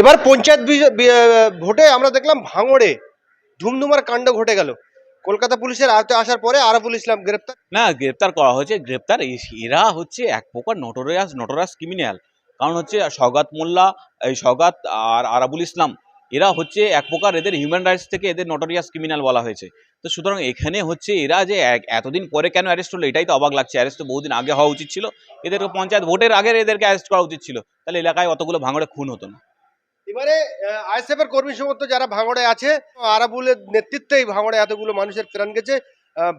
এবার পঞ্চায়েত ভোটে আমরা দেখলাম ভাঙড়ে ধুমধুমার কাণ্ড ঘটে গেল। কলকাতা পুলিশের আয়তে আসার পরে আরাফুল ইসলাম গ্রেপ্তার? না, গ্রেপ্তার করা হয়েছে, গ্রেপ্তার এরা হচ্ছে এক প্রকার নটোরিয়াস নটোরাস ক্রিমিনাল কারণ হচ্ছে সৌগাত মোল্লা, এই সৌগাত আর আরাবুল ইসলাম, এরা হচ্ছে এক প্রকার এদের হিউম্যান রাইটস থেকে এদের নটোরিয়াস ক্রিমিনাল বলা হয়েছে। তো সুতরাং এখানে হচ্ছে এরা যে এতদিন পরে কেন অ্যারেস্ট হলো এটাই তো অবাক লাগছে। অ্যারেস্ট তো বহুদিন আগে হওয়া উচিত ছিল। এদেরকে পঞ্চায়েত ভোটের আগে এদেরকে অ্যারেস্ট করা উচিত ছিল। তাহলে এলাকায় অতগুলো ভাঙড়ে খুন হতো না। এবারে আইএসএফ এর কর্মী সমর্থক যারা ভাঙড়ে আছে, আরাবুলের নেতৃত্বেই ভাঙড়ে এতগুলো মানুষের প্রাণ গেছে।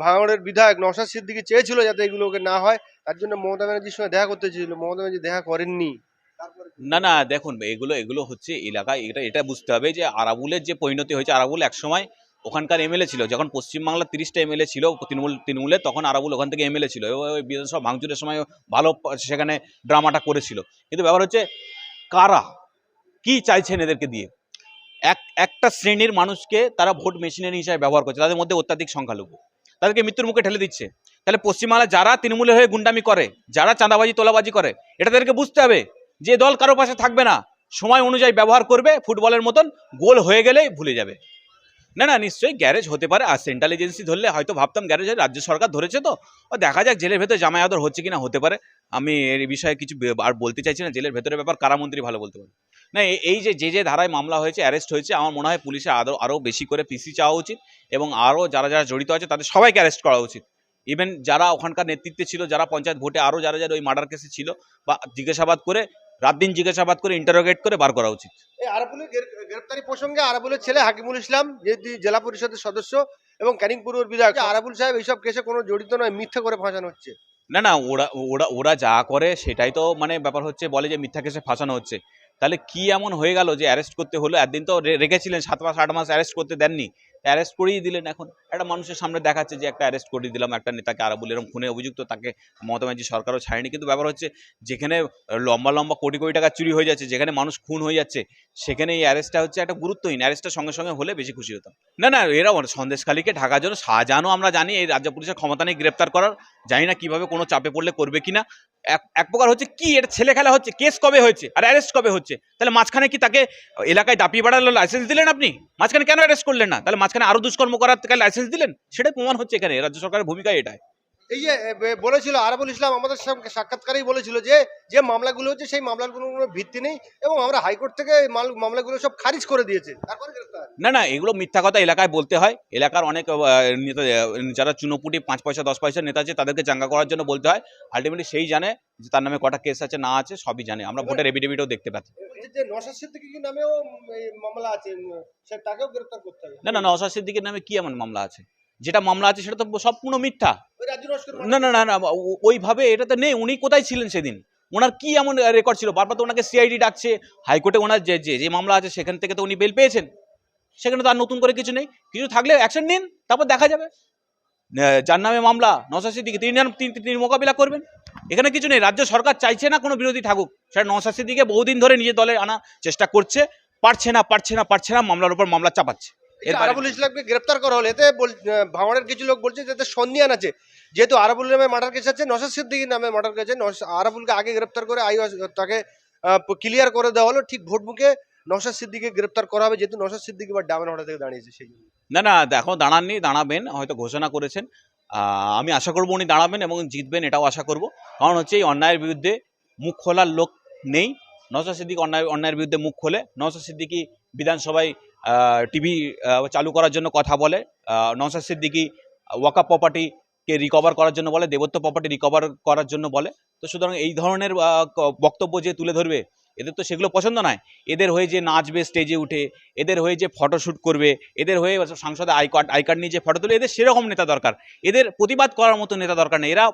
ভাঙড়ের বিধায়ক নওশাদ সিদ্দিকি চেয়েছিল যাতে এগুলোকে না হয়, তার জন্য মমতা ব্যানার্জির সঙ্গে দেখা করতে চেয়েছিল। মমতা ব্যানার্জি দেখা করেননি। না না, দেখুন, এগুলো এগুলো হচ্ছে এলাকায়, এটা এটা বুঝতে হবে যে আরাবুলের যে পরিণতি হয়েছে, আরাবুল একসময় ওখানকার এমএলএ ছিল। যখন পশ্চিমবাংলার তিরিশটা এমএলএ ছিল, তৃণমূল, তৃণমূলে, তখন আরাবুল ওখান থেকে এমএলএ ছিল। ওই বিধানসভা ভাঙচুরের সময় ভালো সেখানে ড্রামাটা করেছিল। কিন্তু ব্যাপার হচ্ছে, কারা? কি চাইছেন এদেরকে দিয়ে? এক, একটা শ্রেণির মানুষকে তারা ভোট মেশিনারি হিসাবে ব্যবহার করছে, তাদের মধ্যে অত্যাধিক সংখ্যালঘু। তাদেরকে মৃত্যুর মুখে ঠেলে দিচ্ছে। তাহলে পশ্চিমবাংলা যারা তৃণমূলের হয়ে গুন্ডামি করে, যারা চাঁদাবাজি, তোলাবাজি করে, এটা তাদেরকে বুঝতে হবে যে দল কারও পাশে থাকবে না। সময় অনুযায়ী ব্যবহার করবে, ফুটবলের মতন গোল হয়ে গেলেই ভুলে যাবে। না না, নিশ্চয়ই গ্যারেজ হতে পারে, আর সেন্ট্রাল এজেন্সি ধরলে হয়তো ভাবতাম গ্যারেজ রাজ্য সরকার ধরেছে তো। ও দেখা যাক জেলের ভেতরে জামাই আদর হচ্ছে কিনা, হতে পারে। আমি এর বিষয়ে কিছু আর বলতে চাইছি না, জেলের ভেতরের ব্যাপার কারামন্ত্রী ভালো বলতে পারে না এই যে যে যে ধারায় মামলা হয়েছে অ্যারেস্ট হয়েছে আমার মনে হয় পুলিশের আরও আরও বেশি করে পিসি চাওয়া উচিত এবং আরও যারা যারা জড়িত আছে তাদের সবাইকে অ্যারেস্ট করা উচিত। ইভেন যারা ওখানকার নেতৃত্বে ছিল যারা পঞ্চায়েত ভোটে আরও যারা যারা ওই মার্ডার কেসে ছিল বা জিজ্ঞাসাবাদ করে রাত দিন জিজ্ঞাসাবাদ করে ইন্টারোগেট করে বার করা উচিত। এই আরাবুলের গ্রে- গ্রেপ্তারি প্রসঙ্গে আরাবুলের ছেলে হাকিমুল ইসলাম যে জেলা পরিষদের সদস্য এবং ক্যানিং পূর্বের বিধায়ক আরাবুল সাহেব এইসব কেসে কোনো জড়িত নয় মিথ্যে করে ফাঁসানো হচ্ছে। না না ওরা ওরা ওরা যা করে সেটাই তো মানে ব্যাপার হচ্ছে বলে যে মিথ্যা কেসে ফাঁসানো হচ্ছে। তাহলে কি এমন হয়ে গেল যে অ্যারেস্ট করতে হলো? একদিন তো রেখেছিলেন, সাত মাস, আট মাস অ্যারেস্ট করতে দেননি। অ্যারেস্ট করেই দিলেন এখন। একটা মানুষের সামনে দেখাচ্ছে যে একটা অ্যারেস্ট করে দিলাম, একটা নেতাকে আরাবুল এরকম খুনে অভিযুক্ত, তাকে মমতা ব্যানার্জি সরকারও ছাড়েনি। কিন্তু ব্যাপার হচ্ছে, যেখানে লম্বা লম্বা কোটি কোটি টাকা চুরি হয়ে যাচ্ছে, যেখানে মানুষ খুন হয়ে যাচ্ছে, সেখানে এই অ্যারেস্টটা হচ্ছে একটা গুরুত্বহীন। অ্যারেস্টটা সঙ্গে সঙ্গে হলে বেশি খুশি হতাম। না না, এরা সন্দেশখালীকে ঢাকার জন্য শাহজাহানও আমরা জানি, এই রাজ্য পুলিশের ক্ষমতা নেই গ্রেপ্তার করার। জানি না কীভাবে কোনো চাপে পড়লে করবে কিনা। এক এক প্রকার হচ্ছে কি এটা ছেলে খেলা হচ্ছে, কেস কবে হয়েছে, আর অ্যারেস্ট কবে হচ্ছে? তাহলে মাঝখানে কি তাকে এলাকায় দাপিয়ে বেড়ালো লাইসেন্স দিলেন আপনি? মাঝখানে কেন অ্যারেস্ট করলেন না? তাহলে আরও দুষ্কর্ম করার লাইসেন্স দিলেন সেটাই প্রমাণ হচ্ছে এখানে। রাজ্য সরকারের ভূমিকা এটাই। এই যে বলেছিল আরাবুল ইসলাম আমাদের সাক্ষাৎকারেই বলেছিল যে যে মামলাগুলো হচ্ছে সেই মামলাগুলোর কোনো ভিত্তি নেই এবং আমরা হাইকোর্ট থেকে মাল- মামলাগুলো সব খারিজ করে দিয়েছে। তারপরে না না এগুলো মিথ্যা কথা এলাকায় বলতে হয়। এলাকার অনেক নেতা যারা চুনোপুটি পাঁচ পয়সা দশ পয়সা নেতা আছে তাদেরকে চাঙ্গা করার জন্য বলতে হয়। আলটিমেটলি সেই জানে যে তার নামে কটা কেস আছে না আছে সবই জানে। আমরা ভোটের এভিডেভিটও দেখতে পাচ্ছি। বলছে যে নশাদ সিদ্দিকী নামেও মামলা আছে তাকেও গ্রেপ্তার করতে হবে। না না নওশাদ সিদ্দিকের নামে কি এমন মামলা আছে? যেটা মামলা আছে সেটা তো সম্পূর্ণ মিথ্যা। না না না না ওইভাবে এটা তো নেই, উনি কোথায় ছিলেন সেদিন? ওনার কি এমন রেকর্ড ছিল? বারবার তো ওনাকে সিআইডি ডাকছে, হাইকোর্টে ওনার যে যে যে মামলা আছে, সেখান থেকে তো উনি বেল পেয়েছেন। সেখানে তো আর নতুন করে কিছু নেই। কিছু থাকলে অ্যাকশন নিন, তারপর দেখা যাবে। যার নামে মামলা নশাদ সিদ্দিকি তিনি তিনি মোকাবিলা করবেন। এখানে কিছু নেই, রাজ্য সরকার চাইছে না কোনো বিরোধী থাকুক। সেটা নশাদ দিকে বহুদিন ধরে নিজের দলে আনার চেষ্টা করছে, পারছে না পারছে না পারছে না, মামলার উপর মামলা চাপাচ্ছে। যে আরাবুল ইসলামকে গ্রেপ্তার করা হলো। এতে ভাঙড়ের কিছু লোক বলছে যাতে সন্ধিয়ান আছে। যেহেতু আরাবুল নামে মার্ডার কেস আছে নশাদ সিদ্দিকীর নামে মার্ডার কেস আছে আরাবুলকে আগে গ্রেপ্তার করে আই তাকে ক্লিয়ার করে দেওয়া হলো। ঠিক ভোট মুখে নশাদ সিদ্দিকে গ্রেপ্তার করা হবে যেহেতু নশাদ সিদ্দিকি বা ডায়মন্ড থেকে দাঁড়িয়েছে সেই জন্য। না না দেখো দাঁড়াননি দাঁড়াবেন হয়তো ঘোষণা করেছেন। আমি আশা করব উনি দাঁড়াবেন এবং জিতবেন এটাও আশা করব। কারণ হচ্ছে এই অন্যায়ের বিরুদ্ধে মুখ খোলার লোক নেই। নওশাদ সিদ্দিক অন্যায় অন্যায়ের বিরুদ্ধে মুখ খোলে। নওশাদ সিদ্দিকি বিধানসভায় টিভি চালু করার জন্য কথা বলে। আহ, নওশাদ সিদ্দিকি ওয়াকা প্রপার্টিকে রিকভার করার জন্য বলে দেবত্ব প্রপার্টি রিকভার করার জন্য বলে। তো সুতরাং এই ধরনের বক্তব্য যে তুলে ধরবে এদের তো সেগুলো পছন্দ নয়। এদের হয়ে যে নাচবে স্টেজে উঠে, এদের হয়ে যে ফটোশ্যুট করবে, এদের হয়ে সংসদে আই কার্ড আই কার্ড নিয়ে যে ফটো তুলে, এদের সেরকম নেতা দরকার। এদের প্রতিবাদ করার মতো নেতা দরকার নেই। এরা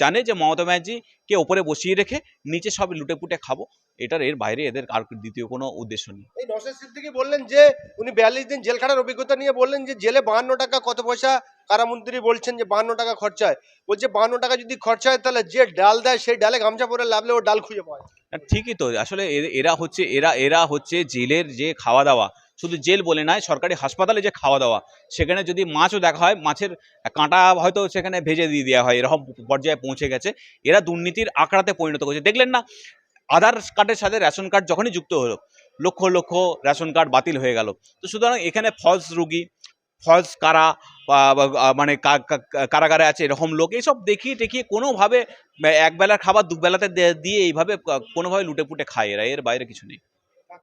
জানে যে মমতা ব্যানার্জিকে ওপরে বসিয়ে রেখে নিচে সব লুটে পুটে খাব। এটার এর বাইরে এদের আর দ্বিতীয় কোনো উদ্দেশ্য নেই। এই নশাদ সিদ্দিকি বললেন যে, উনি বিয়াল্লিশ দিন জেল খাটার অভিজ্ঞতা নিয়ে বললেন যে, জেলে বাহান্ন টাকা কত পয়সা কারামন্ত্রী বলছেন যে বাহান্ন টাকা খরচা হয়। বলছে বান্ন টাকা যদি খরচা হয়, তাহলে যে ডাল দেয়, সেই ডালে গামছা পরে লাভলে ও ডাল খুঁজে পায়। ঠিকই তো। আসলে এরা হচ্ছে, এরা এরা হচ্ছে জেলের যে খাওয়া দাওয়া শুধু জেল বলে নয়, সরকারি হাসপাতালে যে খাওয়া দাওয়া সেখানে যদি মাছও দেখা হয়, মাছের কাঁটা হয়তো সেখানে ভেজে দিয়ে দেওয়া হয়, এরকম পর্যায়ে পৌঁছে গেছে। এরা দুর্নীতির আঁকড়াতে পরিণত করছে। দেখলেন না, আধার কার্ডের সাথে রেশন কার্ড যখনই যুক্ত হলো, লক্ষ লক্ষ রেশন কার্ড বাতিল হয়ে গেল। তো সুতরাং এখানে ফলস রুগী ফলস কারা মানে কারাগারে আছে এরকম লোক এইসব দেখিয়ে টেকিয়ে কোনোভাবে একবেলার খাবার দুবেলাতে দিয়ে এইভাবে কোনোভাবে লুটেপুটে খায় এরা, এর বাইরে কিছু নেই।